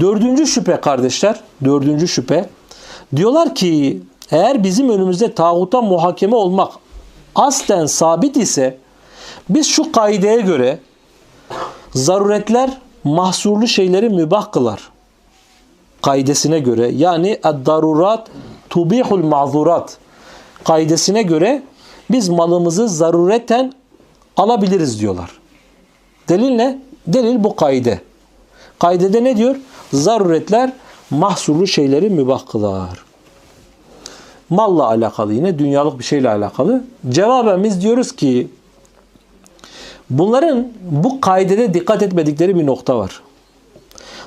Dördüncü şüphe kardeşler, dördüncü şüphe. Diyorlar ki eğer bizim önümüzde tağuta muhakeme olmak aslen sabit ise biz şu kaideye göre zaruretler mahsurlu şeyleri mübah kılar. Kaidesine göre yani ad-darurat tubihul ma'zurat kaidesine göre biz malımızı zarureten alabiliriz diyorlar. Delil ne? Delil bu kaide. Kaidede ne diyor? Zaruretler mahsurlu şeyleri mübah kılar. Malla alakalı yine dünyalık bir şeyle alakalı. Cevaben biz diyoruz ki bunların bu kaidede dikkat etmedikleri bir nokta var.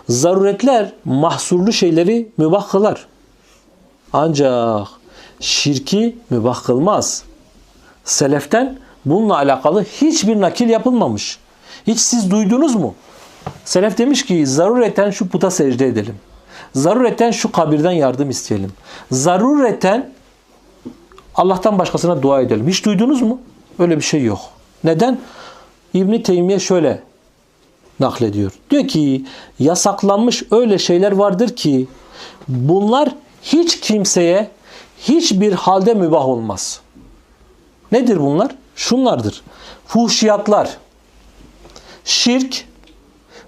Zaruretler mahsurlu şeyleri mübah kılar. Ancak şirki mübah kılmaz. Seleften bununla alakalı hiçbir nakil yapılmamış. Hiç siz duydunuz mu? Selef demiş ki zarureten şu puta secde edelim. Zarureten şu kabirden yardım isteyelim. Zarureten Allah'tan başkasına dua edelim. Hiç duydunuz mu? Öyle bir şey yok. Neden? İbn Teymiye şöyle naklediyor. Diyor ki yasaklanmış öyle şeyler vardır ki bunlar hiç kimseye hiçbir halde mübah olmaz. Nedir bunlar? Şunlardır. Fuhşiyatlar, şirk,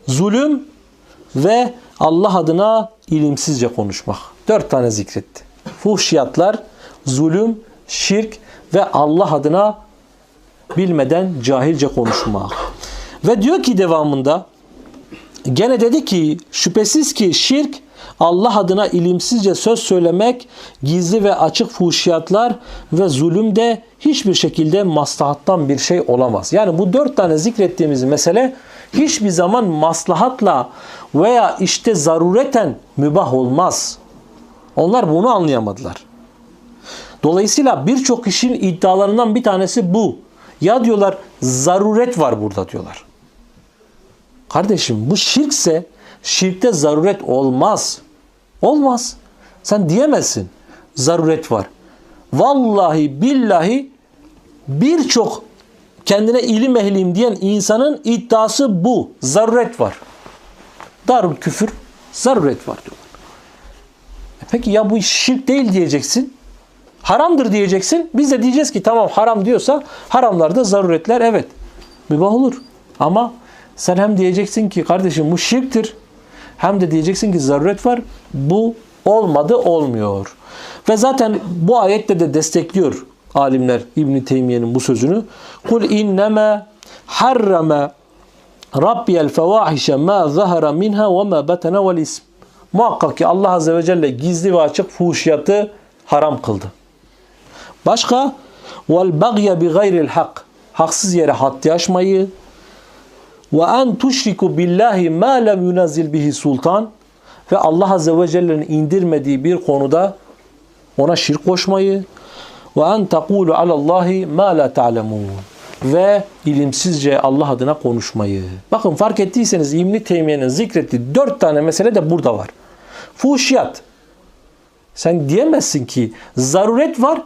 zulüm ve Allah adına ilimsizce konuşmak. Dört tane zikretti. Fuhşiyatlar, zulüm, şirk ve Allah adına bilmeden cahilce konuşmak. Ve diyor ki devamında gene dedi ki şüphesiz ki şirk Allah adına ilimsizce söz söylemek, gizli ve açık fuhşiyatlar ve zulüm de hiçbir şekilde maslahattan bir şey olamaz. Yani bu dört tane zikrettiğimiz mesele hiçbir zaman maslahatla veya işte zarureten mübah olmaz. Onlar bunu anlayamadılar. Dolayısıyla birçok kişinin iddialarından bir tanesi bu. Ya diyorlar zaruret var burada diyorlar. Kardeşim bu şirkse şirkte zaruret olmaz. Olmaz. Sen diyemezsin. Zaruret var. Vallahi billahi birçok kendine ilim ehliyim diyen insanın iddiası bu. Zaruret var. Darul küfür zaruret var diyorlar. E peki ya bu şirk değil diyeceksin. Haramdır diyeceksin. Biz de diyeceğiz ki tamam haram diyorsa haramlarda zaruretler evet mübah olur. Ama sen hem diyeceksin ki kardeşim bu şirktir. Hem de diyeceksin ki zaruret var. Bu olmadı olmuyor. Ve zaten bu ayette de destekliyor alimler İbn Teymiye'nin bu sözünü. Kul innema harrama Rabbiyel fevahişe ma zahara minha ve ma batana vel ism. Muhakkak ki Allah Azze ve Celle gizli ve açık fuhşiyatı haram kıldı. Başka vel bagye bi gayril hak. Haksız yere haddi aşmayı ve en tuşriku billahi ma lem yunazil bihi sultan ve Allah Azze ve Celle'nin indirmediği bir konuda ona şirk koşmayı ve en tekulu alallahi ma la ta'lemun ve ilimsizce Allah adına konuşmayı. Bakın fark ettiyseniz İbn Teymiye'nin zikrettiği dört tane mesele de burada var. Fuhşiyat. Sen diyemezsin ki zaruret var.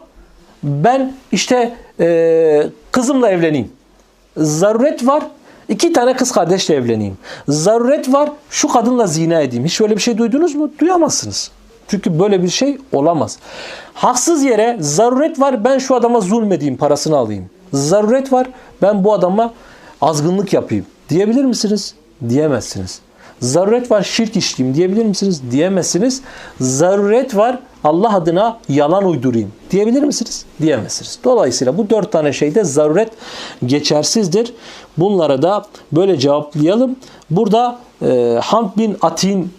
Ben işte e, kızımla evleneyim. Zaruret var. İki tane kız kardeşle evleneyim. Zaruret var. Şu kadınla zina edeyim. Hiç öyle bir şey duydunuz mu? Duyamazsınız. Çünkü böyle bir şey olamaz. Haksız yere zaruret var. Ben şu adama zulmedeyim, parasını alayım. Zaruret var. Ben bu adama azgınlık yapayım. Diyebilir misiniz? Diyemezsiniz. Zaruret var şirk işleyeyim diyebilir misiniz? Diyemezsiniz. Zaruret var Allah adına yalan uydurayım diyebilir misiniz? Diyemezsiniz. Dolayısıyla bu dört tane şeyde zaruret geçersizdir. Bunlara da böyle cevaplayalım. Burada e, Hamd bin Atin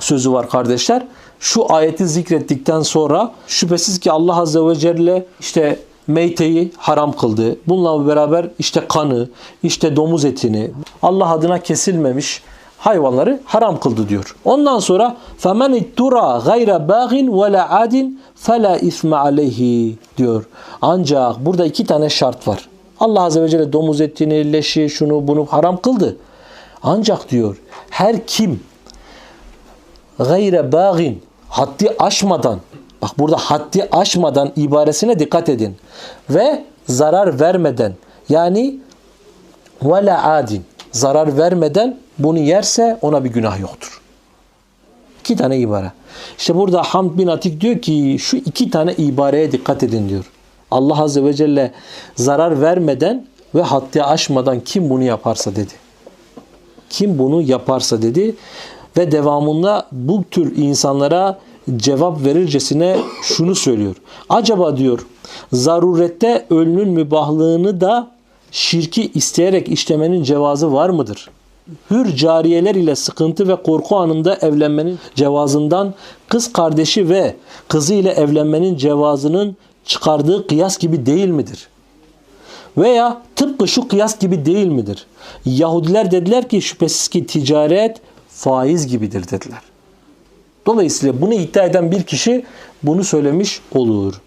sözü var kardeşler. Şu ayeti zikrettikten sonra şüphesiz ki Allah Azze ve Celle işte meyteyi haram kıldı. Bununla beraber işte kanı, işte domuz etini Allah adına kesilmemiş hayvanları haram kıldı diyor. Ondan sonra فَمَنِ اِتْتُرَى غَيْرَ بَاغٍ وَلَا عَادٍ فَلَا اِثْمَ عَلَيْهِ diyor. Ancak burada iki tane şart var. Allah Azze ve Celle domuz etini, leşi, şunu bunu haram kıldı. Ancak diyor her kim gayre bağin haddi aşmadan bak burada haddi aşmadan ibaresine dikkat edin ve zarar vermeden Yani ve la adin zarar vermeden bunu yerse ona bir günah yoktur. İki tane ibare. İşte burada Hamd bin Atik diyor ki şu iki tane ibareye dikkat edin diyor. Allah Azze ve Celle zarar vermeden ve haddi aşmadan kim bunu yaparsa dedi. Kim bunu yaparsa dedi ve devamında bu tür insanlara cevap verircesine şunu söylüyor. Acaba diyor zarurette ölünün mübahlığını da şirki isteyerek işlemenin cevazı var mıdır? Hür cariyeler ile sıkıntı ve korku anında evlenmenin cevazından kız kardeşi ve kızı ile evlenmenin cevazının çıkardığı kıyas gibi değil midir? Veya tıpkı şu kıyas gibi değil midir? Yahudiler dediler ki şüphesiz ki ticaret faiz gibidir dediler. Dolayısıyla bunu iddia eden bir kişi bunu söylemiş olur.